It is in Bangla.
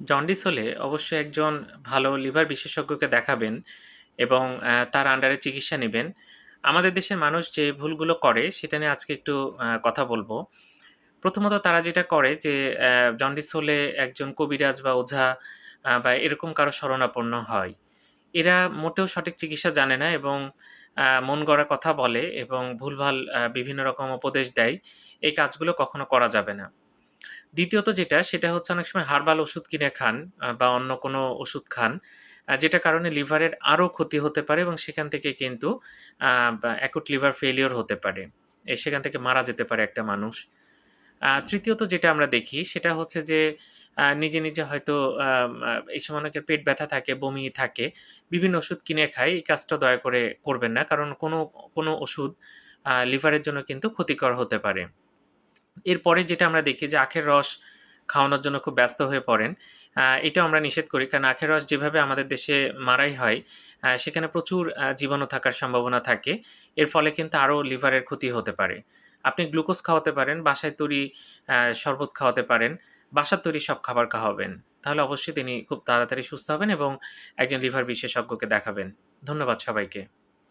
জন্ডিস হলে অবশ্যই একজন ভালো লিভার বিশেষজ্ঞকে দেখাবেন এবং তার আন্ডারে চিকিৎসা নিবেন। আমাদের দেশের মানুষ যে ভুলগুলো করে, সেটা নিয়ে আজকে একটু কথা বলব প্রথমত তারা যেটা করে যে জন্ডিস হলে একজন কবিরাজ বা ওঝা বা এরকম কারও শরণাপন্ন হয়। এরা মোটেও সঠিক চিকিৎসা জানে না এবং মন গড়া কথা বলে এবং ভুলভাল বিভিন্ন রকম উপদেশ দেয়। এই কাজগুলো কখনো করা যাবে না। দ্বিতীয়ত যেটা সেটা হচ্ছে অনেক সময় হার্বাল ওষুধ কিনে খান বা অন্য কোনো ওষুধ খান। আ যেটার কারণে লিভারের আরও ক্ষতি হতে পারে এবং সেখান থেকে কিন্তু অ্যাকুট লিভার ফেলিওর হতে পারে। সেখান থেকে মারা যেতে পারে একটা মানুষ। তৃতীয়ত যেটা আমরা দেখি সেটা হচ্ছে যে নিজে, নিজে হয়তো এই সময় অনেকের পেট ব্যথা থাকে, বমি থাকে। বিভিন্ন ওষুধ কিনে খায়। এই কাজটা দয়া করে করবেন না। কারণ কোনো, কোনো ওষুধ লিভারের জন্য কিন্তু ক্ষতিকর হতে পারে। এরপরে যেটা আমরা দেখি যে আখের রস খাওয়ানোর জন্য খুব ব্যস্ত হয়ে পড়েন। এটাও আমরা নিষেধ করি। কারণ আখের রস যেভাবে আমাদের দেশে মারাই হয়, সেখানে প্রচুর জীবাণু থাকার সম্ভাবনা থাকে। এর ফলে কিন্তু আরও লিভারের ক্ষতি হতে পারে। আপনি গ্লুকোজ খাওয়াতে পারেন, বাসায় তৈরি শরবত খাওয়াতে পারেন, বাসার তৈরি সব খাবার খাওয়াবেন। তাহলে অবশ্যই তিনি খুব তাড়াতাড়ি সুস্থ হবেন এবং একজন লিভার বিশেষজ্ঞকে দেখাবেন। ধন্যবাদ সবাইকে।